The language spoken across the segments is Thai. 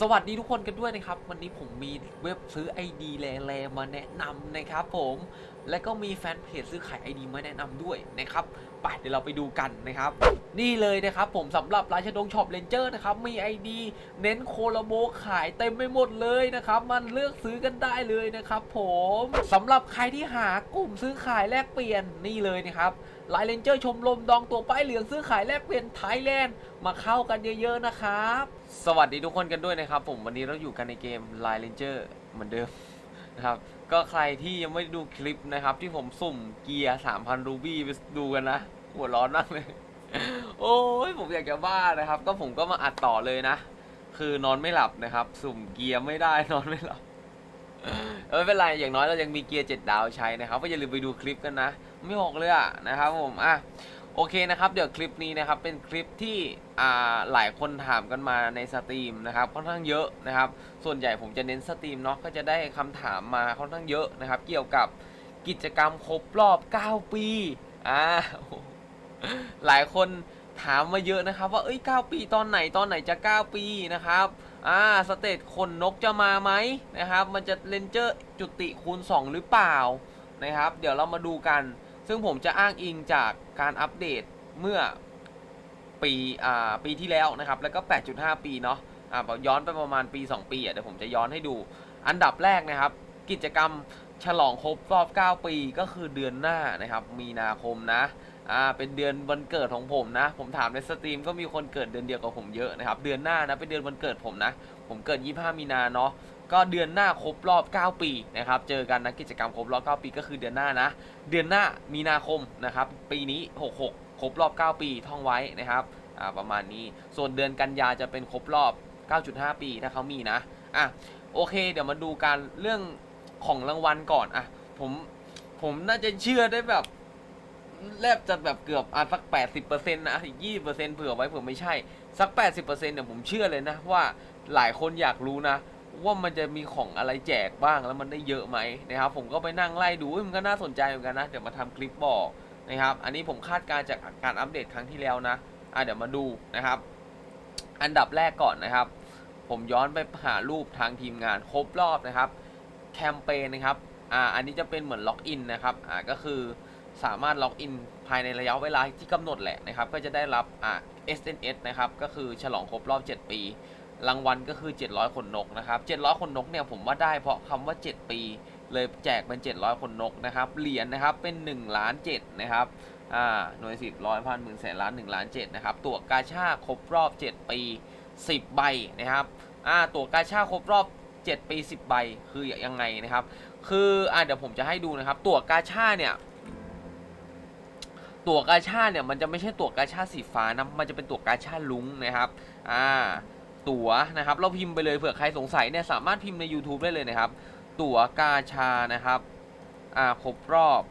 สวัสดีทุกคนกันด้วยนะครับ วันนี้ผมมีเว็บซื้อ ID แลๆมาแนะนำนะครับผมและก็มีแฟนเพจซื้อขาย ID มาแนะนำด้วยนะครับไปเดี๋ยวเราไปดูกันนะครับ นี่เลยนะครับผมสำหรับราชดงช็อปเลนเจอร์นะครับมี ID เน้นโคโลโบขายเต็มไปหมดเลยนะครับ มันเลือกซื้อกันได้เลยนะครับผมสำหรับใครที่หากลุ่มซื้อขายแลกเปลี่ยนนี่เลยนะครับไลน์เลนเจอร์ชมรมดองตัวป้ายเหลืองซื้อขายแลกเปลี่ยนไทยแลนด์มาเข้ากันเยอะๆนะครับ สวัสดีทุกคนกันด้วยนะครับผมวันนี้เราอยู่กันในเกม Line Ranger เหมือนเดิมนะครับ ก็ใครที่ยังไม่ด้ดูคลิปนะครับ ที่ผมสุ่มเกียร์3,000รูบี้ไปดูกันนะ หัวร้อนมากเลย โอ้ยผมอยากจะบ้านะครับ ก็ผมก็มาอัดต่อเลยนะ คือนอนไม่หลับนะครับ สุ่มเกียร์ไม่ได้นอนไม่หลับเออไม่เป็นไรอย่างน้อยเรายังมีเกียร์7ดาวใช้นะครับ ก็อย่าลืมไปดูคลิปกันนะ ไม่ออกเลยอะนะครับผมอะ โอเคนะครับ เดี๋ยวคลิปนี้นะครับเป็นคลิปที่หลายคนถามกันมาในสตรีมนะครับค่อนข้างเยอะนะครับ ส่วนใหญ่ผมจะเน้นสตรีมเนาะก็จะได้คำถามมาค่อนข้างเยอะนะครับ เกี่ยวกับกิจกรรมครบรอบ 9 ปีอ่าหลายคนถามมาเยอะนะครับ ว่าเอ้ย 9 ปีตอนไหนตอนไหนจะ 9 ปีนะครับอ่าสเตตคนนกจะมาไหมนะครับ มันจะเลนเจอร์จุติคูณ 2 หรือเปล่านะครับ เดี๋ยวเรามาดูกัน ซึ่งผมจะอ้างอิงจากการอัปเดตเมื่อปีอ่าปีที่แล้วนะครับ แล้วก็ 8.5 ปีเนาะอ่าย้อนไปประมาณปี 2 ปีอะเดี๋ยวผมจะย้อนให้ดู อันดับแรกนะครับ กิจกรรมฉลองครบรอบ 9 ปีก็คือเดือนหน้านะครับ มีนาคมนะอ่าเป็นเดือนวันเกิดของผมนะ ผมถามในสตรีมก็มีคนเกิดเดือนเดียวกับผมเยอะนะครับ เดือนหน้านะเป็นเดือนวันเกิดผมนะ ผมเกิด 25 มีนาเนาะ ก็เดือนหน้าครบรอบ 9 ปีนะครับ เจอกันนะกิจกรรมครบรอบ 9 ปีก็คือเดือนหน้านะ เดือนหน้ามีนาคมนะครับ ปีนี้ 66 ครบรอบ 9 ปีท่องไว้นะครับอ่าประมาณนี้ ส่วนเดือนกันยาจะเป็นครบรอบ 9.5 ปีถ้าเขามีนะ อะ โอเค เดี๋ยวมาดูการเรื่องของรางวัลก่อน อะ ผม ผมน่าจะเชื่อได้แบบแลบจะแบบเกือบอะสัก 80%นะอีก 20%เผื่อไว้เผื่อไม่ใช่ สัก 80%เนี่ยผมเชื่อเลยนะว่าหลายคนอยากรู้นะ ว่ามันจะมีของอะไรแจกบ้างแล้วมันได้เยอะไหมนะครับ ผมก็ไปนั่งไล่ดูมันก็น่าสนใจเหมือนกันนะ เดี๋ยวมาทำคลิปบอกนะครับ อันนี้ผมคาดการณ์จากการอัปเดตครั้งที่แล้วนะอะเดี๋ยวมาดูนะครับ อันดับแรกก่อนนะครับ ผมย้อนไปหารูปทางทีมงานครบรอบนะครับ แคมเปญนะครับอ่าอันนี้จะเป็นเหมือนล็อกอินนะครับอ่าก็คือสามารถล็อกอินภายในระยะเวลาที่กำหนดแหละนะครับ ก็จะได้รับอ่า SNS นะครับ ก็คือฉลองครบรอบ 7 ปี รางวัลก็คือ 700 คนนกนะครับ 700 คนนกเนี่ยผมว่าได้เพราะคำว่า 7 ปี เลยแจกเป็น 700 คนนกนะครับ เหรียญนะครับเป็น1ล้าน7นะครับอ่าหน่วยสิบร้อยพันหมื่นแสนล้าน1ล้าน7นะครับ ตั๋วกาชาครบรอบ 7 ปี 10 ใบนะครับอ่าตั๋วกาชาครบรอบ 7 ปี 10 ใบคือยังไงนะครับ คืออ่าเดี๋ยวผมจะให้ดูนะครับ ตั๋วกาชาเนี่ยตั๋วกาชาเนี่ยมันจะไม่ใช่ตั๋วกาชาสีฟ้านะ มันจะเป็นตั๋วกาชาลุ้งนะครับ อ่า ตั๋วนะครับ เราพิมพ์ไปเลยเผื่อใครสงสัยเนี่ยสามารถพิมพ์ใน YouTube ได้เลยนะครับ ตั๋วกาชานะครับอ่าครบรอบ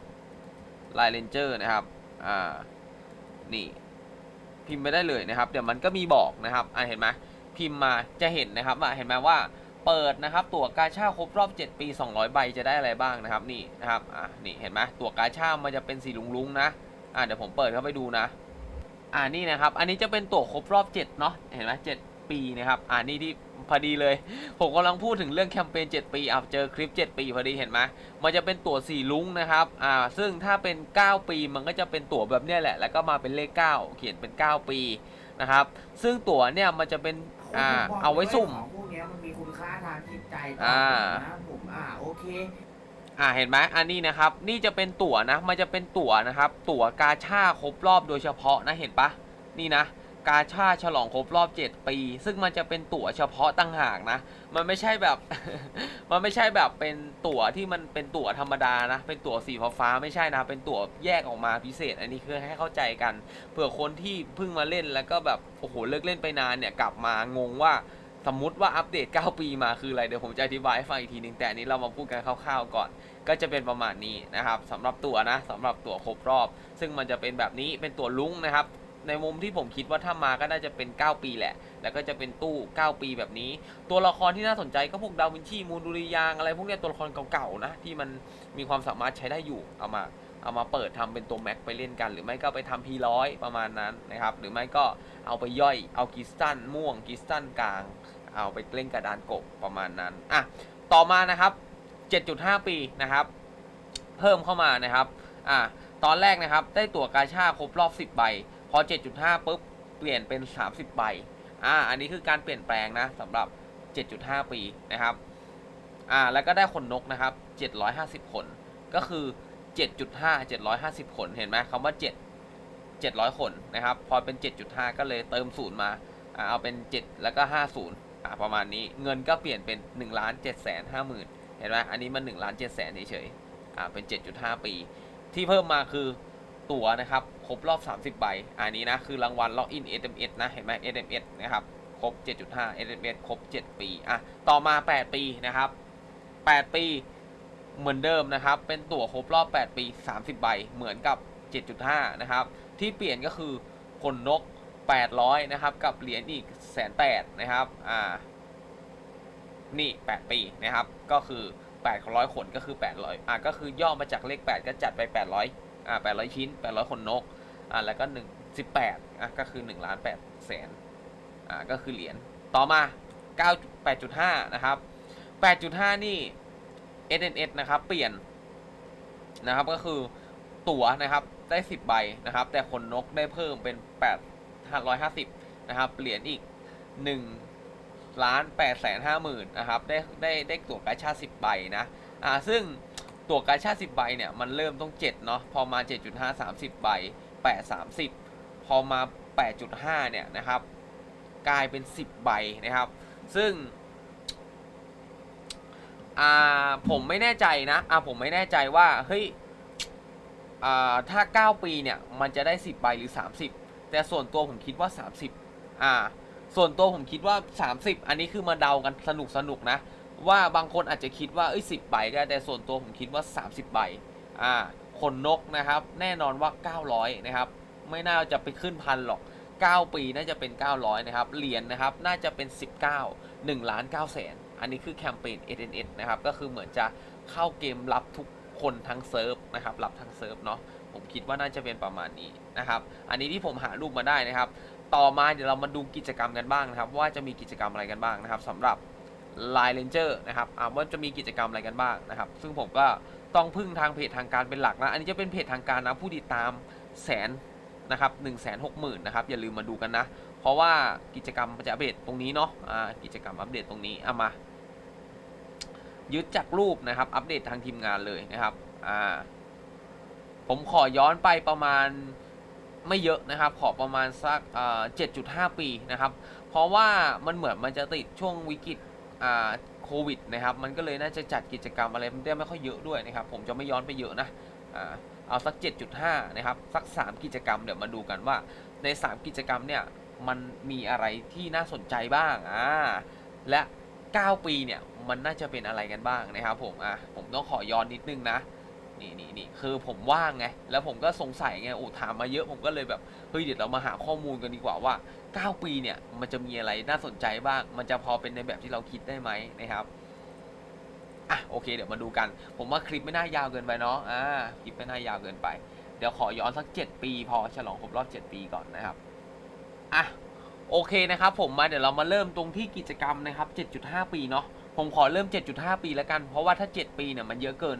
ไลเลนเจอร์นะครับอ่านี่พิมพ์ไปได้เลยนะครับ เดี๋ยวมันก็มีบอกนะครับอ่าเห็นไหมพิมพ์มาจะเห็นนะครับว่าเห็นไหมว่าเปิดนะครับ ตั๋วกาชาครบรอบ 7 ปี 200 ใบจะได้อะไรบ้างนะครับ นี่นะครับอ่านี่เห็นไหมตั๋วกาชามันจะเป็นสีลุงๆนะอ่าเดี๋ยวผมเปิดเข้าไปดูนะอ่านี่นะครับ อันนี้จะเป็นตั๋วครบรอบ 7 เนาะเห็นไหมเ7 ปีนะครับ อ่านี่ที่พอดีเลย ผมกำลังพูดถึงเรื่องแคมเปญ7 ปีอะเจอคลิป 7 ปีพอดีเห็นไหมมันจะเป็นตั๋วสีลุ้งนะครับอ่าซึ่งถ้าเป็น 9 ปีมันก็จะเป็นตั๋วแบบเนี้ยแหละ แล้วก็มาเป็นเลข 9 เขียนเป็น 9 ปีนะครับ ซึ่งตั๋วเนี่ยมันจะเป็นอ่าเอาไว้สุ่ม ของพวกเนี้ยมันมีคุณค่าทางจิตใจอ่านะผมอ่าโอเค อ่าเห็นไหมอันนี้นะครับ นี่จะเป็นตั๋วนะ มันจะเป็นตั๋วนะครับ ตั๋วกาชาครบรอบโดยเฉพาะนะ เห็นปะนี่นะ กาชาฉลองครบรอบ 7 ปี ซึ่งมันจะเป็นตั๋วเฉพาะตั้งหากนะ มันไม่ใช่แบบ มันไม่ใช่แบบเป็นตั๋วที่มันเป็นตั๋วธรรมดานะ เป็นตั๋วสีฟ้าไม่ใช่นะ เป็นตั๋วแยกออกมาพิเศษ อันนี้คือให้เข้าใจกัน เผื่อคนที่เพิ่งมาเล่นแล้วก็แบบ โอ้โห เลิกเล่นไปนานเนี่ย กลับมางงว่าสมมติว่าอัปเดต 9 ปีมาคืออะไร เดี๋ยวผมจะอธิบายให้ฟังอีกทีหนึง แต่อันนี้เรามาพูดกันคร่าวๆก่อน ก็จะเป็นประมาณนี้นะครับสำหรับตั๋วนะสำหรับตั๋วครบรอบ ซึ่งมันจะเป็นแบบนี้ เป็นตัวลุ้งนะครับ ในมุมที่ผมคิดว่าถ้ามาก็น่าจะเป็น 9 ปีแหละ แล้วก็จะเป็นตู้ 9 ปีแบบนี้ ตัวละครที่น่าสนใจก็พวกดาวินชีมูลดุริยางอะไรพวกเนี้ยตัวละครเก่าๆนะที่มันมีความสามารถใช้ได้อยู่เอามาเอามาเปิดทำเป็นตัวแม็กไปเล่นกัน หรือไม่ก็ไปทำพีร้อยประมาณนั้นนะครับ หรือไม่ก็เอาไปย่อยเอากิสตันม่วงกิสตันกลาง เอาไปเล่นกระดานกบประมาณนั้นอะต่อมานะครับ 7.5 ปีนะครับ เพิ่มเข้ามานะครับอะตอนแรกนะครับได้ตั๋วกาชาครบรอบ 10 ใบ อ 7.5ปุ๊บเปลี่ยนเป็น 30 ใบ อ่า อันนี้คือการเปลี่ยนแปลงนะสำหรับ 7.5 ปีนะครับ อ่า แล้วก็ได้คนนกนะครับ 750 คน ก็คือ 7.5 750 คน เห็นไหมคำว่า 7 700 คนนะครับ พอเป็น 7.5 ก็เลยเติมศูนย์มา อ่า เอาเป็น 7 แล้วก็ 50 อ่า ประมาณนี้ เงินก็เปลี่ยนเป็น1ล้าน7 5 0 0 0 0เห็นไหมอันนี้มัน1ล้าน7 0 0 0 0เฉยๆ อ่า เป็น 7.5 ปี ที่เพิ่มมาคือ ตั๋วนะครับ ครบรอบ 30 ใบ อันนี้นะ คือรางวัลล็อกอิน SMS นะ เห็นไหม SMS นะครับ ครบ 7.5 SMS ครบ 7 ปี อะ ต่อมา 8 ปีนะครับ 8 ปี เหมือนเดิมนะครับ เป็นตั๋วครบรอบ 8 ปี 30 ใบ เหมือนกับ 7.5 นะครับ ที่เปลี่ยนก็คือคนนก 800 นะครับ กับเหรียญอีกแสนแปดนะครับ อ่า นี่ 8 ปีนะครับ ก็คือ800ขนก็คือ 800 อะ ก็คือย่อมาจากเลข 8 ก็จัดไป 800 อ่า800ชิ้น800ขนนกอ่าแล้วก็1 18อะก็คือ1ล้าน8แสนอ่าก็คือเหรียญต่อมา9 8.5นะครับ8.5นี่ SNS นะครับเปลี่ยนนะครับก็คือตั๋วนะครับได้10ใบนะครับ แต่ขนนกได้เพิ่มเป็น8 550นะครับเหรียญอีก1ล้าน8แสนห้าหมื่นนะครับได้ได้ได้ตั๋วกาชา10ใบนะอ่าซึ่ง ตั๋วกาชาติ10ใบเนี่ยมันเริ่มต้อง7เนาะพอมา 7.5 30ใบ8 30 พอมา 8.5 เนี่ยนะครับ กลายเป็น 10 ใบนะครับ ซึ่งอ่าผมไม่แน่ใจนะอ่าผมไม่แน่ใจว่าเฮ้ยอ่าถ้า 9 ปีเนี่ยมันจะได้ 10 ใบหรือ 30 แต่ส่วนตัวผมคิดว่า 30อ่าส่วนตัวผมคิดว่า 30 อันนี้คือมาเดากันสนุกสนุกนะ ว่าบางคนอาจจะคิดว่าเอ้ย10ใบก็ได้แต่ส่วนตัวผมคิดว่า 30ใบอ่าขนนกนะครับ แน่นอนว่า 900 นะครับ ไม่น่าจะไปขึ้นพันหรอก 9 ปีน่าจะเป็น 900 นะครับ เหรียญนะครับ น่าจะเป็น 19 1ล้าน9แสน อันนี้คือแคมเปญ SNS นะครับ ก็คือเหมือนจะเข้าเกมรับทุกคนทั้งเซิร์ฟนะครับ รับทั้งเซิร์ฟเนาะ ผมคิดว่าน่าจะเป็นประมาณนี้นะครับ อันนี้ที่ผมหารูปมาได้นะครับ ต่อมาเดี๋ยวเรามาดูกิจกรรมกันบ้างนะครับ ว่าจะมีกิจกรรมอะไรกันบ้างนะครับสำหรับ Line Ranger นะครับอ่าว่าจะมีกิจกรรมอะไรกันบ้างนะครับ ซึ่งผมก็ต้องพึ่งทางเพจทางการเป็นหลักนะ อันนี้จะเป็นเพจทางการนะผู้ติดตามแสนนะครับหนึ่งแสนหกหมื่นนะครับ อย่าลืมมาดูกันนะ เพราะว่ากิจกรรมจะอัปเดตตรงนี้เนาะอ่ากิจกรรมอัปเดตตรงนี้เอามายึดจากรูปนะครับ อัปเดตทางทีมงานเลยนะครับอ่าผมขอย้อนไปประมาณไม่เยอะนะครับ ขอประมาณสักเจ็ดจุดห้าปีนะครับ เพราะว่ามันเหมือนมันจะติดช่วงวิกฤต อ่าโควิดนะครับมันก็เลยน่าจะจัดกิจกรรมอะไรมันได้ไม่ค่อยเยอะด้วยนะครับ ผมจะไม่ย้อนไปเยอะนะอ่าเอาสัก 7.5 นะครับ สัก 3 กิจกรรมเดี๋ยวมาดูกันว่า ใน 3 กิจกรรมเนี่ยมันมีอะไรที่น่าสนใจบ้างอ่าและ 9 ปีเนี่ยมันน่าจะเป็นอะไรกันบ้างนะครับผมอะผมต้องขอย้อนนิดนึงนะนี่นี่นี่คือผมว่างไงแล้วผมก็สงสัยไงโอ้ถามมาเยอะผมก็เลยแบบเฮ้ยเดี๋ยวเรามาหาข้อมูลกันดีกว่าว่า 9 ปีเนี่ย มันจะมีอะไรน่าสนใจบ้าง มันจะพอเป็นในแบบที่เราคิดได้ไหมนะครับอะโอเคเดี๋ยวมาดูกัน ผมว่าคลิปไม่น่ายาวเกินไปเนาะอ่าคลิปไม่น่ายาวเกินไป เดี๋ยวขอย้อนสัก 7 ปีพอฉลองครบรอบ 7 ปีก่อนนะครับอะโอเคนะครับผมมาเดี๋ยวเรามาเริ่มตรงที่กิจกรรมนะครับ 7.5 ปีเนาะผมขอเริ่ม 7.5 ปีแล้วกัน เพราะว่าถ้า 7 ปีเนี่ยมันเยอะเกิน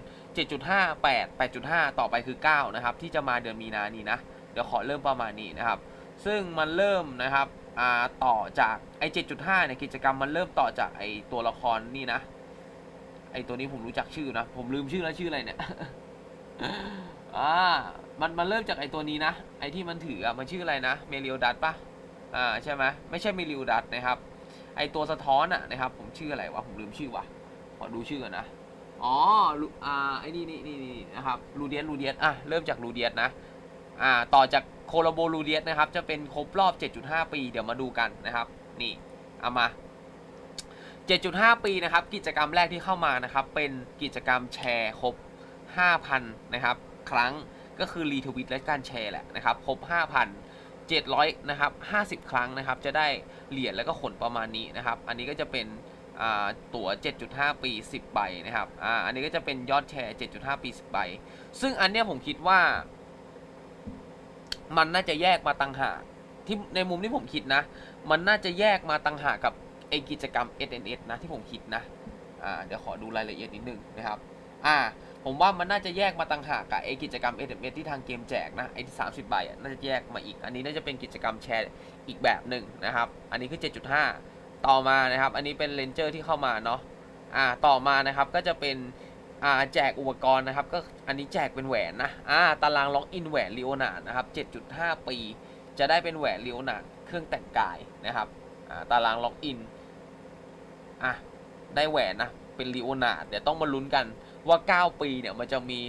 7.5 8 8.5 ต่อไปคือ 9 นะครับ ที่จะมาเดือนมีนานี้นะ เดี๋ยวขอเริ่มประมาณนี้นะครับ ซึ่งมันเริ่มนะครับต่อจากไอ้7.5เนี่ยกิจกรรมมันเริ่มต่อจากไอ้ตัวละครนี่นะ ไอ้ตัวนี้ผมรู้จักชื่อนะ ผมลืมชื่อแล้วชื่ออะไรเนี่ยอ่ามันมันเริ่มจากไอ้ตัวนี้นะ ไอ้ที่มันถืออะมันชื่ออะไรนะเมลิโอดัตปะอ่าใช่ไหมไม่ใช่เมลิโอดัตนะครับ ไอตัวสะท้อนอะนะครับ ผมชื่ออะไรวะผมลืมชื่อวะขอดูชื่อก่อนนะอ๋อลูอ่าไอ้นี่นี่นี่นี่นะครับลูเดียสลูเดียสอะเริ่มจากลูเดียสนะ อ่า ต่อจาก โคโลโบลูเดียสนะครับ จะเป็นครบรอบ 7.5 ปี เดี๋ยวมาดูกันนะครับ นี่ เอามา 7.5 ปีนะครับ กิจกรรมแรกที่เข้ามานะครับ เป็นกิจกรรมแชร์ครบ 5,000 นะครับ ครั้งก็คือรีทวิตและการแชร์แหละนะครับ ครบ5,000 700 นะครับ 50 ครั้งนะครับ จะได้เหรียญแล้วก็ขนประมาณนี้นะครับ อันนี้ก็จะเป็นตั๋ว 7.5 ปี 10 ใบนะครับออันนี้ก็จะเป็นยอดแชร์ 7.5 ปี 10 ใบ ซึ่งอันเนี้ยผมคิดว่า มันน่าจะแยกมาตังหากที่ในมุมที่ผมคิดนะ มันน่าจะแยกมาตังหากกับไอกิจกรรม SNS นะที่ผมคิดนะอ่าเดี๋ยวขอดูรายละเอียดนิดนึงนะครับอ่าผมว่ามันน่าจะแยกมาต่างหากกับไอกิจกรรม SMS ที่ทางเกมแจกนะไอที่30ใบอะน่าจะแยกมาอีก อันนี้น่าจะเป็นกิจกรรมแชร์อีกแบบหนึ่งนะครับ อันนี้คือ 7.5 ต่อมานะครับ อันนี้เป็นเลนเจอร์ที่เข้ามาเนาะอ่าต่อมานะครับก็จะเป็น อ่าแจกอุปกรณ์นะครับก็อันนี้แจกเป็นแหวนนะอ่าตารางล็อกอินแหวนลีโอนาร์ดนะครับ7.5 ปี จะได้เป็นแหวนลีโอนาดเครื่องแต่งกายนะครับอ่าตารางล็อกอินอะได้แหวนนะเป็นลีโอนาดเดี๋ยวต้องมาลุ้นกันว่า 9 ปีเนี่ยมันจะมี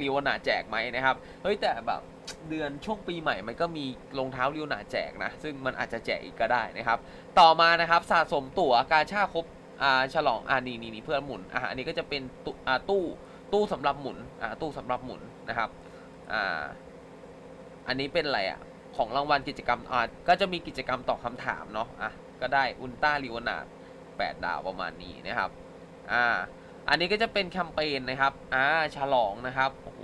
ลีโอนาดแจกไหมนะครับเฮ้ยแต่แบบเดือนช่วงปีใหม่มันก็มีรองเท้าลีโอนาดแจกนะซึ่งมันอาจจะแจกอีกก็ได้นะครับ ต่อมานะครับสะสมตั๋วกาชาครบ อ่าฉลองอ่านี่นี่นี่เพื่อหมุนอ่าอันนี้ก็จะเป็นตู้อ่าตู้ตู้สำหรับหมุนอ่าตู้สำหรับหมุนนะครับอ่าอันนี้เป็นอะไรอะของรางวัลกิจกรรมอ่าก็จะมีกิจกรรมตอบคำถามเนาะอะก็ได้อุลตร้าลีโอนาดแปดดาวประมาณนี้นะครับอ่าอันนี้ก็จะเป็นแคมเปญนะครับอ่าฉลองนะครับโอ้โห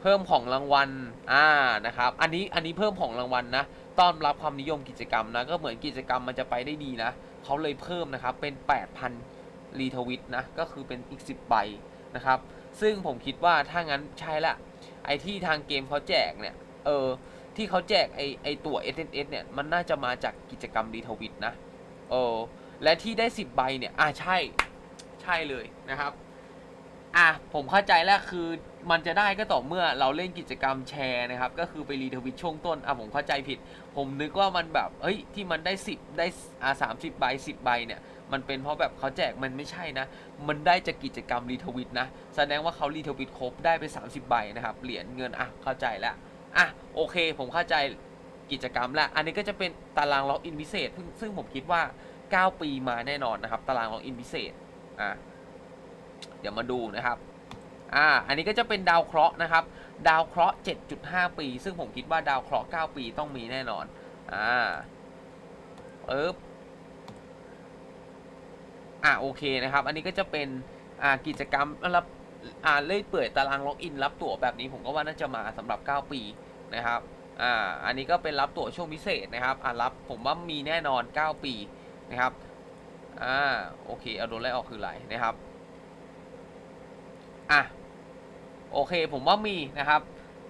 เพิ่มของรางวัลอ่านะครับ อันนี้อันนี้เพิ่มของรางวัลนะ ต้อนรับความนิยมกิจกรรมนะ ก็เหมือนกิจกรรมมันจะไปได้ดีนะ เขาเลยเพิ่มนะครับ เป็น 8,000 รีทวิตนะ ก็คือเป็นอีก 10 ใบนะครับ ซึ่งผมคิดว่าถ้างั้นใช่ละ ไอที่ทางเกมเขาแจกเนี่ย เออ ที่เขาแจกไอไอตัว SNS เนี่ย มันน่าจะมาจากกิจกรรมรีทวิตนะ เออ และที่ได้ 10 ใบเนี่ย อ่าใช่ ใช่เลยนะครับ อะผมเข้าใจแล้วคือ มันจะได้ก็ต่อเมื่อเราเล่นกิจกรรมแชร์นะครับ ก็คือไปรีทวิตช่วงต้น อะผมเข้าใจผิด ผมนึกว่ามันแบบ เฮ้ย ที่มันได้ 10 ได้อ่าสามสิบใบสิบใบเนี่ย มันเป็นเพราะแบบเขาแจกมันไม่ใช่นะ มันได้จากกิจกรรมรีทวิตนะ แสดงว่าเขารีทวิตครบได้ไป 30 ใบนะครับ เหรียญเงิน อะ เข้าใจแล้ว อะ โอเค ผมเข้าใจกิจกรรมแล้ว อันนี้ก็จะเป็นตารางล็อกอินพิเศษ ซึ่งซึ่งผมคิดว่า 9 ปีมาแน่นอนนะครับ ตารางล็อกอินพิเศษ อะ เดี๋ยวมาดูนะครับ อ่าอันนี้ก็จะเป็นดาวเคราะห์นะครับ ดาวเคราะห์ 7.5 ปี ซึ่งผมคิดว่าดาวเคราะห์ 9 ปีต้องมีแน่นอนอ่าเอ๊บอ่าโอเคนะครับ อันนี้ก็จะเป็นอ่ากิจกรรมรับอ่าเลื่อยเปื่อยตารางล็อกอินรับตั๋วแบบนี้ผมก็ว่าน่าจะมาสำหรับ 9 ปีนะครับอ่าอันนี้ก็เป็นรับตั๋วช่วงพิเศษนะครับอ่ารับผมว่ามีแน่นอน 9 ปีนะครับอ่าโอเคเอาโดนไล่ออกคืออะไรนะครับอะ โอเค ผมว่ามีนะครับ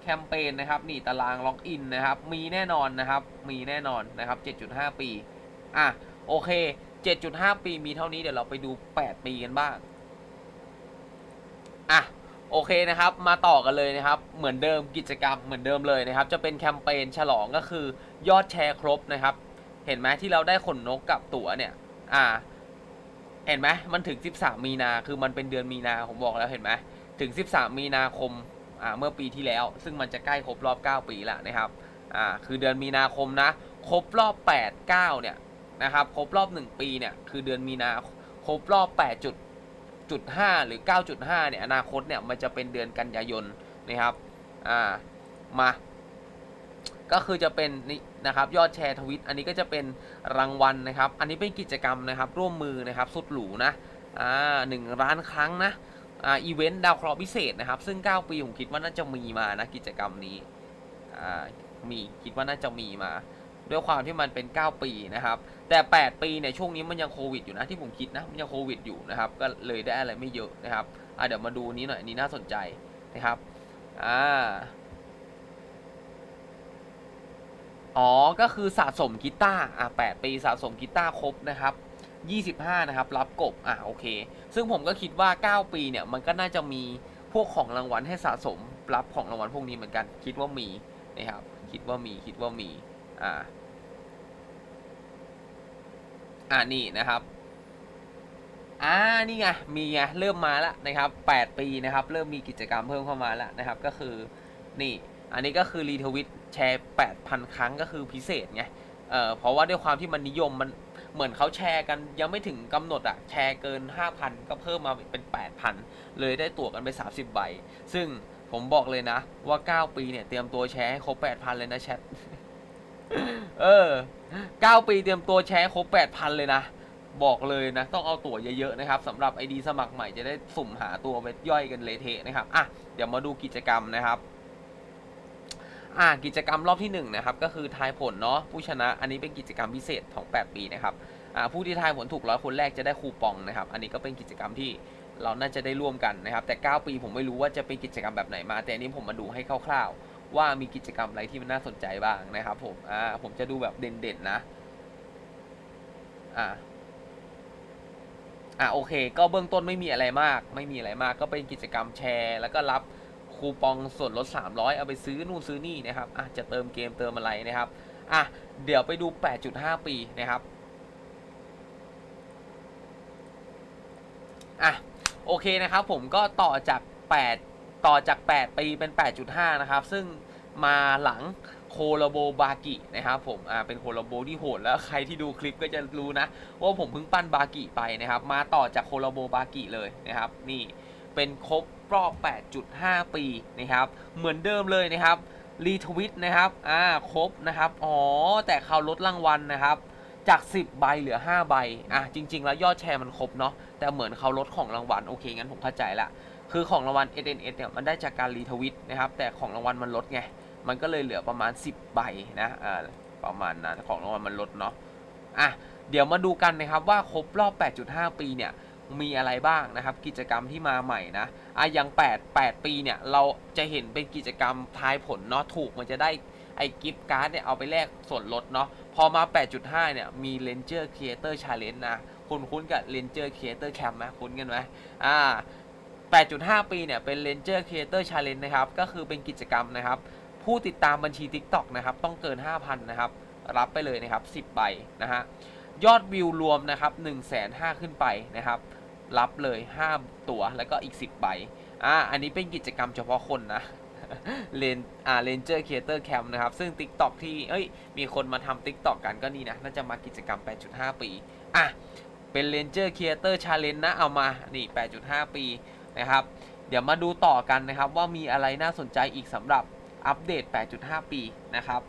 แคมเปญนะครับนี่ตารางล็อกอินนะครับมีแน่นอนนะครับมีแน่นอนนะครับ 7.5 ปีอะโอเค 7.5 ปีมีเท่านี้เดี๋ยวเราไปดู 8 ปีกันบ้างอะโอเคนะครับ มาต่อกันเลยนะครับ เหมือนเดิมกิจกรรมเหมือนเดิมเลยนะครับ จะเป็นแคมเปญฉลองก็คือยอดแชร์ครบนะครับ เห็นไหมที่เราได้ขนนกกับตั๋วเนี่ยอ่าเห็นไหมมันถึง 13 มีนาคือมันเป็นเดือนมีนาผมบอกแล้วเห็นไหม ถึง 13 มีนาคมอ่าเมื่อปีที่แล้ว ซึ่งมันจะใกล้ครบรอบ 9 ปีแล้วนะครับอ่าคือเดือนมีนาคมนะครบรอบ 8 9 เนี่ยนะครับครบรอบ 1 ปีเนี่ยคือเดือนมีนาครบรอบ8จุดจุด5หรือ 9.5 เนี่ยอนาคตเนี่ยมันจะเป็นเดือนกันยายนนะครับอ่ามาก็คือจะเป็นนี่นะครับยอดแชร์ทวิต อันนี้ก็จะเป็นรางวัลนะครับ อันนี้เป็นกิจกรรมนะครับร่วมมือนะครับสุดหรูนะอ่าหนึ่งล้านครั้งนะ อ่าอีเวนต์ดาวเคราะห์พิเศษนะครับ ซึ่ง 9 ปีผมคิดว่าน่าจะมีมานะกิจกรรมนี้อ่ามีคิดว่าน่าจะมีมา ด้วยความที่มันเป็น 9 ปีนะครับ แต่ 8 ปีเนี่ยช่วงนี้มันยังโควิดอยู่นะที่ผมคิดนะมันยังโควิดอยู่นะครับ ก็เลยได้อะไรไม่เยอะนะครับอ่าเดี๋ยวมาดูนี้หน่อยนนี้น่าสนใจนะครับอ่าอ๋อ ก็คือสะสมกีตาร์อะ8ปีสะสมกีตาร์ครบนะครับ 25 นะครับ รับกบ อะโอเค ซึ่งผมก็คิดว่า 9 ปีเนี่ย มันก็น่าจะมีพวกของรางวัลให้สะสม รับของรางวัลพวกนี้เหมือนกัน คิดว่ามีนะครับ คิดว่ามี คิดว่ามี อ่า อ่านี่นะครับ อ่า นี่ไง มีไง เริ่มมาแล้วนะครับ 8 ปีนะครับ เริ่มมีกิจกรรมเพิ่มเข้ามาแล้วนะครับ ก็คือ นี่ อันนี้ก็คือรีทวิตแชร์ 8,000 ครั้งก็คือพิเศษไง เอ่อ เพราะว่าด้วยความที่มันนิยมมัน เหมือนเขาแชร์กันยังไม่ถึงกำหนดอะแชร์เกิน 5,000 ก็เพิ่มมาเป็น 8,000 เลยได้ตั๋วกันไป 30 ใบ ซึ่งผมบอกเลยนะ ว่า 9 ปีเนี่ยเตรียมตัวแชร์ให้ครบ 8,000 เลยนะแชทเออ 9 ปีเตรียมตัวแชร์ครบ 8,000 เลยนะ บอกเลยนะ ต้องเอาตั๋วเยอะๆนะครับสำหรับไอดีสมัครใหม่จะได้สุ่มหาตัวไปย่อยกันเละเทะนะครับอะเดี๋ยวมาดูกิจกรรมนะครับ อ่ากิจกรรมรอบที่หนึ่งนะครับก็คือทายผลเนาะผู้ชนะอันนี้เป็นกิจกรรมพิเศษของ 8 ปีนะครับอ่าผู้ที่ทายผลถูกร้อยคนแรกจะได้คูปองนะครับ อันนี้ก็เป็นกิจกรรมที่เราน่าจะได้ร่วมกันนะครับ แต่ 9 ปีผมไม่รู้ว่าจะเป็นกิจกรรมแบบไหนมา แต่อันนี้ผมมาดูให้คร่าวๆ ว่ามีกิจกรรมอะไรที่มันน่าสนใจบ้างนะครับผมอ่าผมจะดูแบบเด่นๆนะอ่าอ่าโอเค ก็เบื้องต้นไม่มีอะไรมาก ไม่มีอะไรมาก ก็เป็นกิจกรรมแชร์ แล้วก็รับ คูปองส่วนลด 300 เอาไปซื้อนู่นซื้อนี่นะครับอะจะเติมเกมเติมอะไรนะครับอะเดี๋ยวไปดู 8.5 ปีนะครับอะโอเคนะครับผมก็ต่อจาก 8 ต่อจาก 8 ปีเป็น 8.5 นะครับ ซึ่งมาหลังโคโลโบบากินะครับผมอ่าเป็นโคโลโบที่โหดแล้วใครที่ดูคลิปก็จะรู้นะ ว่าผมเพิ่งปั้นบากิไปนะครับ มาต่อจากโคโลโบบากิเลยนะครับ นี่เป็นครบ รอบ 8.5 ปีนะครับ เหมือนเดิมเลยนะครับ รีทวิตนะครับ อ่า ครบนะครับ อ๋อ แต่เขาลดรางวัลนะครับ จาก 10 ใบเหลือ 5 ใบ อะ จริง ๆ แล้วยอดแชร์มันครบเนาะ แต่เหมือนเขาลดของรางวัล โอเค งั้นผมเข้าใจละ คือของรางวัล SNS เนี่ย มันได้จากการรีทวิตนะครับ แต่ของรางวัลมันลดไง มันก็เลยเหลือประมาณ 10 ใบนะ อ่า ประมาณนั้นของรางวัลมันลดเนาะ อะ เดี๋ยวมาดูกันนะครับว่าครบรอบ 8.5 ปีเนี่ย มีอะไรบ้างนะครับ กิจกรรมที่มาใหม่นะอะอย่าง 8 8 ปีเนี่ย เราจะเห็นเป็นกิจกรรมทายผลเนาะถูกมันจะได้ไอ้กิฟต์การ์ดเนี่ยเอาไปแลกส่วนลดเนาะพอมา 8.5 เนี่ย มี Ranger Creator Challenge นะ คุณคุ้นกับ Ranger Creator Camp ไหมคุ้นกันไหมอ่า 8.5 ปีเนี่ย เป็น Ranger Creator Challenge นะครับ ก็คือเป็นกิจกรรมนะครับ ผู้ติดตามบัญชี TikTok นะครับ ต้องเกิน 5,000 นะครับ รับไปเลยนะครับ 10 ใบนะฮะ ยอดวิวรวมนะครับ1 5 0 0 0ขึ้นไปนะครับ รับเลย 5 ตัวแล้วก็อีก 10 ใบ อ่า อันนี้เป็นกิจกรรมเฉพาะคนนะเลนอ่าเลนเจอร์ครีเอเตอร์แคมนะครับ ซึ่ง TikTok ที่ เอ้ย มีคนมาทำ TikTok กันก็นี่นะ น่าจะมากิจกรรม 8.5 ปี อะ เป็น Ranger Creator Challenge นะ เอามา นี่ 8.5 ปีนะครับ เดี๋ยวมาดูต่อกันนะครับ ว่ามีอะไรน่าสนใจอีกสำหรับอัปเดต 8.5 ปีนะครับ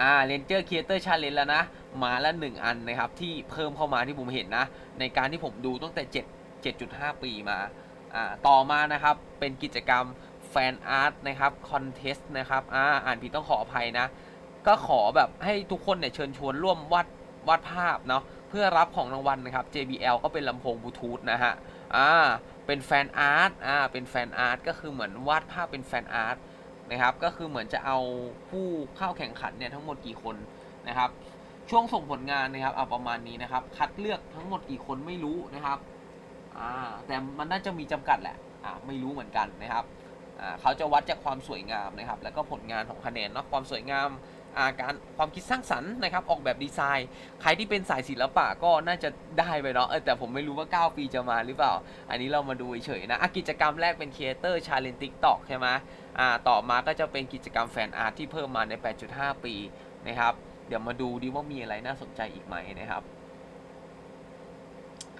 อ่า Ranger Creator Challenge แล้วนะ มาละหนึ่งอันนะครับ ที่เพิ่มเข้ามาที่ผมเห็นนะ ในการที่ผมดูตั้งแต่ 7 7.5 ปีมาอ่าต่อมานะครับเป็นกิจกรรมแฟนอาร์ตนะครับคอนเทสต์นะครับอ่าอ่านผิดต้องขออภัยนะ ก็ขอแบบให้ทุกคนเนี่ยเชิญชวนร่วมวาดวาดภาพเนาะเพื่อรับของรางวัลนะครับ JBL ก็เป็นลำโพงบลูทูธนะฮะอ่าเป็นแฟนอาร์ตอ่าเป็นแฟนอาร์ตก็คือเหมือนวาดภาพเป็นแฟนอาร์ตนะครับก็คือเหมือนจะเอาผู้เข้าแข่งขันเนี่ยทั้งหมดกี่คนนะครับ ช่วงส่งผลงานนะครับเอาประมาณนี้นะครับ คัดเลือกทั้งหมดกี่คนไม่รู้นะครับอ่าแต่มันน่าจะมีจำกัดแหละอ่าไม่รู้เหมือนกันนะครับอ่าเขาจะวัดจากความสวยงามนะครับ แล้วก็ผลงานของคะแนนเนาะความสวยงามอ่าการความคิดสร้างสรรค์นะครับ ออกแบบดีไซน์ ใครที่เป็นสายศิลปะก็น่าจะได้ไปเนาะเออแต่ผมไม่รู้ว่า 9 ปีจะมาหรือเปล่า อันนี้เรามาดูเฉยๆนะะกิจกรรมแรกเป็น Creator Challenge TikTok ใช่ไหมอ่าต่อมาก็จะเป็นกิจกรรมแฟนอาร์ตที่เพิ่มมาใน 8.5 ปีนะครับ ดี๋ยวมาดูดิว่ามีอะไรน่าสนใจอีกไหมนะครับ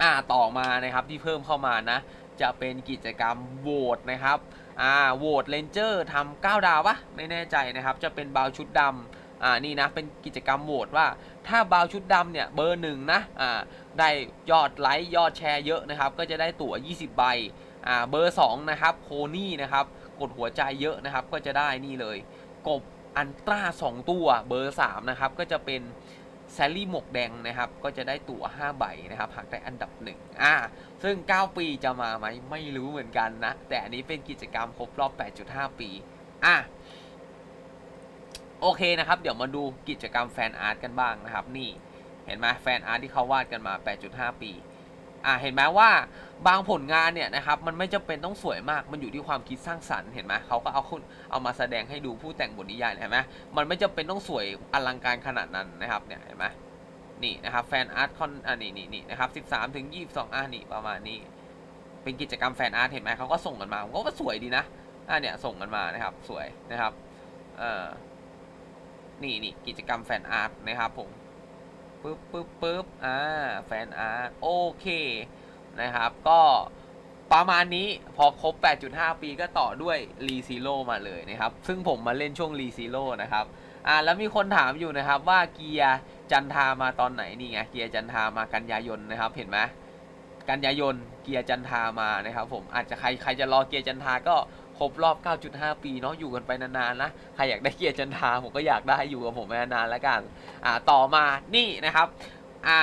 อ่าต่อมานะครับที่เพิ่มเข้ามานะ จะเป็นกิจกรรมโหวตนะครับอ่าโหวตเลนเจอร์ทำ9ดาวปะไม่แน่ใจนะครับ จะเป็นบาวชุดดำอ่านี่นะเป็นกิจกรรมโหวตว่า ถ้าบาวชุดดำเนี่ยเบอร์หนึ่งนะอ่าได้ยอดไลค์ยอดแชร์เยอะนะครับ ก็จะได้ตั๋ว 20 ใบอ่าเบอร์2นะครับโคนี่นะครับกดหัวใจเยอะนะครับ ก็จะได้นี่เลย กบ อันตรา2ตัวเบอร์3นะครับก็จะเป็นแซลลี่หมวกแดงนะครับ ก็จะได้ตั๋ว5ใบนะครับ หากได้อันดับหนึ่งอ่า ซึ่ง 9 ปีจะมาไหมไม่รู้เหมือนกันนะ แต่อันนี้เป็นกิจกรรมครบรอบ 8.5 ปี อะ โอเคนะครับ เดี๋ยวมาดูกิจกรรมแฟนอาร์ตกันบ้างนะครับ นี่ เห็นไหมแฟนอาร์ตที่เขาวาดกันมา 8.5 ปี อะเห็นไหมว่า บางผลงานเนี่ยนะครับมันไม่จำเป็นต้องสวยมาก มันอยู่ที่ความคิดสร้างสรรค์เห็นไหมเขาก็เอาคุณเอามาแสดงให้ดูผู้แต่งบทนิยายเห็นไหมมันไม่จำเป็นต้องสวยอลังการขนาดนั้นนะครับเนี่ยเห็นไหมนี่นะครับแฟนอาร์ตคอนอ่านี่นี่นี่นะครับ13ถึง22อ่านี่ประมาณนี้ เป็นกิจกรรมแฟนอาร์ตเห็นไหมเขาก็ส่งกันมาก็ว่าสวยดีนะอ่าเนี่ยส่งกันมานะครับสวยนะครับเอ่อนี่นี่กิจกรรมแฟนอาร์ตนะครับผมปึ๊บปึ๊บปึ๊บอ่าแฟนอาร์ตโอเค นะครับ ก็ประมาณนี้พอครบ 8.5 ปีก็ต่อด้วยรีซีโร่มาเลยนะครับ ซึ่งผมมาเล่นช่วงรีซีโร่นะครับอ่าแล้วมีคนถามอยู่นะครับว่าเกียร์จันทามาตอนไหนนี่ไงเกียร์จันทามากันยายนนะครับ เห็นไหมกันยายนเกียร์จันทามานะครับ ผมอาจจะใครใครจะรอเกียร์จันทาก็ครบรอบ 9.5 ปีเนาะอยู่กันไปนานๆนะใครอยากได้เกียร์จันทาผมก็อยากได้อยู่กับผมไปนานๆแล้วกันอ่าต่อมานี่นะครับอ่า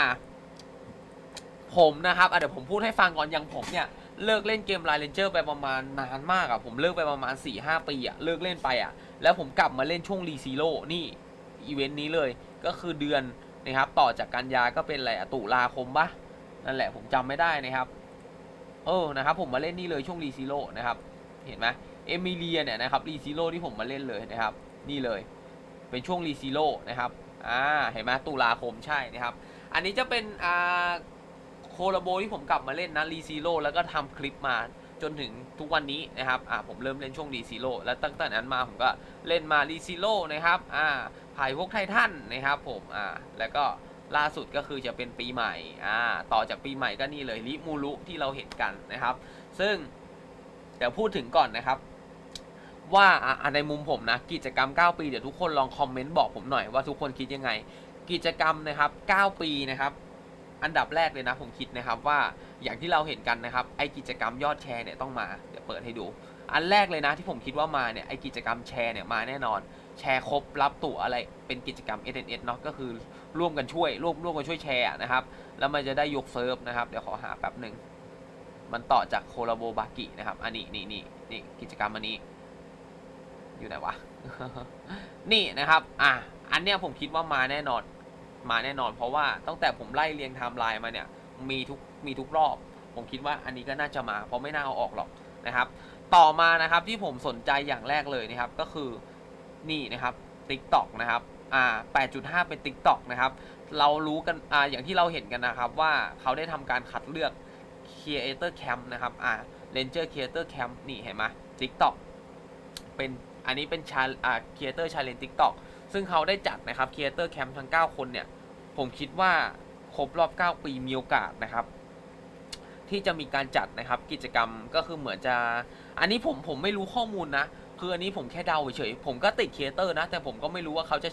ผมนะครับอะเดี๋ยวผมพูดให้ฟังก่อนอย่างผมเนี่ยเลิกเล่นเกมไลน์เลนเจอร์ไปประมาณนานมากอะผมเลิกไปประมาณ 4-5 ปีอะเลิกเล่นไปอะแล้วผมกลับมาเล่นช่วงรีซีโร่นี่อีเวนต์นี้เลยก็คือเดือนนะครับต่อจากกันยาก็เป็นอะไรตุลาคมปะนั่นแหละผมจำไม่ได้นะครับเออนะครับผมมาเล่นนี่เลยช่วงรีซีโร่นะครับเห็นไหมเอมิเลียเนี่ยนะครับรีซีโร่ที่ผมมาเล่นเลยนะครับ นี่เลย เป็นช่วงรีซีโร่นะครับอ่าเห็นไหมตุลาคมใช่นะครับ อันนี้จะเป็นอ่า ลาโบที่ผมกลับมาเล่นนะรีซีโร่แล้วก็ทำคลิปมาจนถึงทุกวันนี้นะครับอ่าผมเริ่มเล่นช่วงรีซีโร่แล้วตั้งแต่นั้นมาผมก็เล่นมารีซีโร่นะครับอ่าถ่ายพวกไททันนะครับผมอ่าแล้วก็ล่าสุดก็คือจะเป็นปีใหม่อ่าต่อจากปีใหม่ก็นี่เลยลิมูรุที่เราเห็นกันนะครับ ซึ่งเดี๋ยวพูดถึงก่อนนะครับ ว่าอะในมุมผมนะกิจกรรม 9 ปีเดี๋ยวทุกคนลองคอมเมนต์บอกผมหน่อยว่าทุกคนคิดยังไง กิจกรรมนะครับ 9 ปีนะครับ อันดับแรกเลยนะผมคิดนะครับว่าอย่างที่เราเห็นกันนะครับไอกิจกรรมยอดแชร์เนี่ยต้องมาเดี๋ยวเปิดให้ดู อันแรกเลยนะที่ผมคิดว่ามาเนี่ยไอกิจกรรมแชร์เนี่ยมาแน่นอน แชร์ครบรับตั๋วอะไรเป็นกิจกรรม SNS เนาะก็คือร่วมกันช่วยร่วมร่วมกันช่วยแชร์นะครับแล้วมันจะได้ยกเซิร์ฟนะครับเดี๋ยวขอหาแป๊บหนึ่งมันต่อจากโคลาโบบากินะครับอันนี้นี่นี่นี่กิจกรรมอันนี้ อยู่ไหนวะนี่นะครับอะอันเนี้ยผมคิดว่ามาแน่นอน มาแน่นอน เพราะว่าตั้งแต่ผมไล่เรียงไทม์ไลน์มาเนี่ยมีทุกมีทุกรอบ ผมคิดว่าอันนี้ก็น่าจะมา เพราะไม่น่าเอาออกหรอกนะครับ ต่อมานะครับที่ผมสนใจอย่างแรกเลยนะครับก็คือนี่นะครับ TikTok นะครับอ่า8.5 เป็น TikTok นะครับเรารู้กันอ่าอย่างที่เราเห็นกันนะครับว่าเขาได้ทำการคัดเลือก Creator Camp นะครับอ่า Ranger Creator Camp นี่เห็นไหม TikTok เป็นอันนี้เป็นชาอ่า Creator Challenge TikTok ซึ่งเขาได้จัดนะครับ Creator Camp ทั้ง 9 คนเนี่ย ผมคิดว่าครบรอบ 9 ปีมีโอกาสนะครับ ที่จะมีการจัดนะครับกิจกรรมก็คือเหมือนจะ อันนี้ผมผมไม่รู้ข้อมูลนะ คืออันนี้ผมแค่เดาเฉยๆผมก็ติดครีเอเตอร์นะ แต่ผมก็ไม่รู้ว่าเขาจะ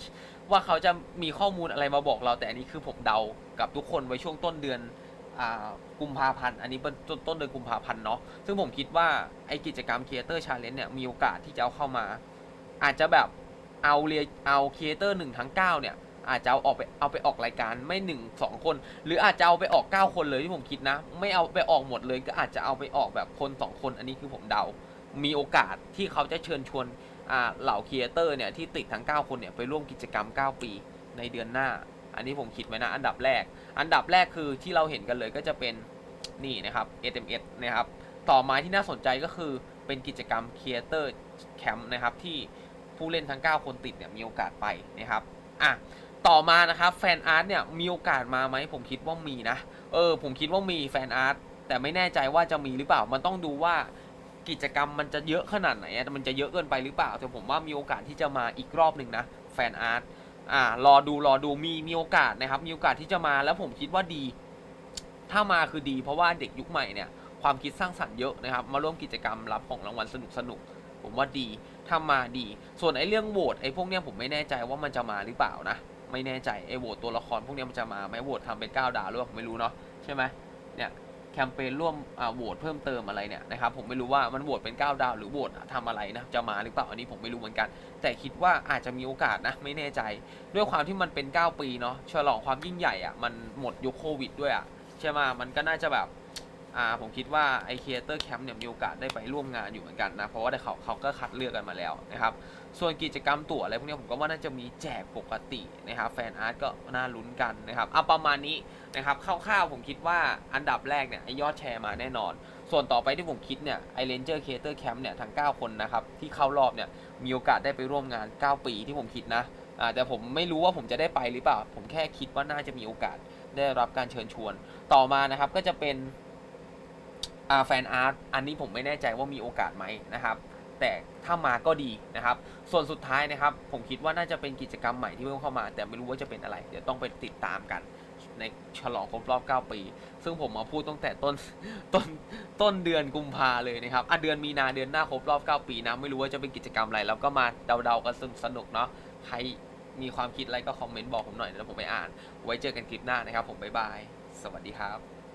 ว่าเขาจะมีข้อมูลอะไรมาบอกเรา แต่อันนี้คือผมเดากับทุกคนไว้ช่วงต้นเดือนกุมภาพันธ์อันนี้เป็นต้นต้นเดือนกุมภาพันธ์เนาะซึ่งผมคิดว่าไอกิจกรรมครีเอเตอร์ชาเลนจ์เนี่ยมีโอกาสที่จะเอาเข้ามา อาจจะแบบ เอาเรียเอาครีเอเตอร์หนึ่งทั้งเก้าเนี่ยอาจจะเอาออกไปเอาไปออกรายการไม่หนึ่งสองคน หรืออาจจะเอาไปออก9คนเลยที่ผมคิดนะ ไม่เอาไปออกหมดเลยก็อาจจะเอาไปออกแบบคน2คน อันนี้คือผมเดา มีโอกาสที่เขาจะเชิญชวนอ่าเหล่าครีเอเตอร์เนี่ยที่ติดทั้ง 9 คนเนี่ยไปร่วมกิจกรรม 9 ปีในเดือนหน้า อันนี้ผมคิดไว้นะ อันดับแรก อันดับแรกคือที่เราเห็นกันเลยก็จะเป็นนี่นะครับ SMS นะครับ ต่อมาที่น่าสนใจก็คือเป็นกิจกรรม Creator Camp นะครับที่ ผู้เล่นทั้ง 9 คนติดเนี่ยมีโอกาสไปนะครับอะต่อมานะครับแฟนอาร์ตเนี่ยมีโอกาสมาไหมผมคิดว่ามีนะเออผมคิดว่ามีแฟนอาร์ตแต่ไม่แน่ใจว่าจะมีหรือเปล่ามันต้องดูว่ากิจกรรมมันจะเยอะขนาดไหนมันจะเยอะเกินไปหรือเปล่า แต่ผมว่ามีโอกาสที่จะมาอีกรอบหนึ่งนะแฟนอาร์ตอ่ารอดูรอดูมีมีโอกาสนะครับ มีโอกาสที่จะมาแล้วผมคิดว่าดี ถ้ามาคือดี เพราะว่าเด็กยุคใหม่เนี่ยความคิดสร้างสรรค์เยอะนะครับ มาร่วมกิจกรรมรับของรางวัลสนุกสนุก ผมว่าดีถ้ามาดี ส่วนไอ้เรื่องโหวตไอ้พวกเนี้ยผมไม่แน่ใจว่ามันจะมาหรือเปล่านะ ไม่แน่ใจไอ้โหวตตัวละครพวกเนี้ยมันจะมาไหมโหวตทำเป็น 9 ดาวหรือเปล่าผมไม่รู้เนาะใช่ไหมเนี่ยแคมเปญร่วมอ่าโหวตเพิ่มเติมอะไรเนี่ยนะครับผมไม่รู้ว่ามันโหวตเป็น 9 ดาวหรือโหวตทำอะไรนะจะมาหรือเปล่าอันนี้ผมไม่รู้เหมือนกัน แต่คิดว่าอาจจะมีโอกาสนะไม่แน่ใจ ด้วยความที่มันเป็น 9 ปีเนาะฉลองความยิ่งใหญ่อะ่ะมันหมดยุคโควิดด้วยอะ่ะใช่ไหมมันก็น่าจะแบบ อ่าผมคิดว่าไอครีเอเตอร์แคมป์เนี่ยมีโอกาสได้ไปร่วมงานอยู่เหมือนกันนะ เพราะว่าได้เขาเขาก็คัดเลือกกันมาแล้วนะครับ ส่วนกิจกรรมตั๋วอะไรพวกนี้ผมก็ว่าน่าจะมีแจกปกตินะครับ แฟนอาร์ตก็น่าลุ้นกันนะครับเอาประมาณนี้นะครับคร่าวๆผมคิดว่าอันดับแรกเนี่ยไอยอดแชร์มาแน่นอน ส่วนต่อไปที่ผมคิดเนี่ยไอเลนเจอร์เคเตอร์แคมป์เนี่ยทั้ง 9 คนนะครับที่เข้ารอบเนี่ยมีโอกาสได้ไปร่วมงาน 9 ปีที่ผมคิดนะอ่าแต่ผมไม่รู้ว่าผมจะได้ไปหรือเปล่า ผมแค่คิดว่าน่าจะมีโอกาสได้รับการเชิญชวน ต่อมานะครับก็จะเป็น แฟนอาร์ตอันนี้ผมไม่แน่ใจว่ามีโอกาสไหมนะครับ แต่ถ้ามาก็ดีนะครับ ส่วนสุดท้ายนะครับ ผมคิดว่าน่าจะเป็นกิจกรรมใหม่ที่เพิ่มเข้ามา แต่ไม่รู้ว่าจะเป็นอะไร เดี๋ยวต้องไปติดตามกันในฉลองครบรอบ 9 ปี ซึ่งผมมาพูดตั้งแต่ต้นต้นต้นเดือนกุมภาเลยนะครับอะเดือนมีนาเดือนหน้าครบรอบ 9 ปีนะ ไม่รู้ว่าจะเป็นกิจกรรมอะไร แล้วก็มาเดาๆกันสนุกเนาะใครมีความคิดอะไรก็คอมเมนต์บอกผมหน่อยเดี๋ยวผมไปอ่าน ไว้เจอกันคลิปหน้านะครับ ผมบ๊ายบาย สวัสดีครับ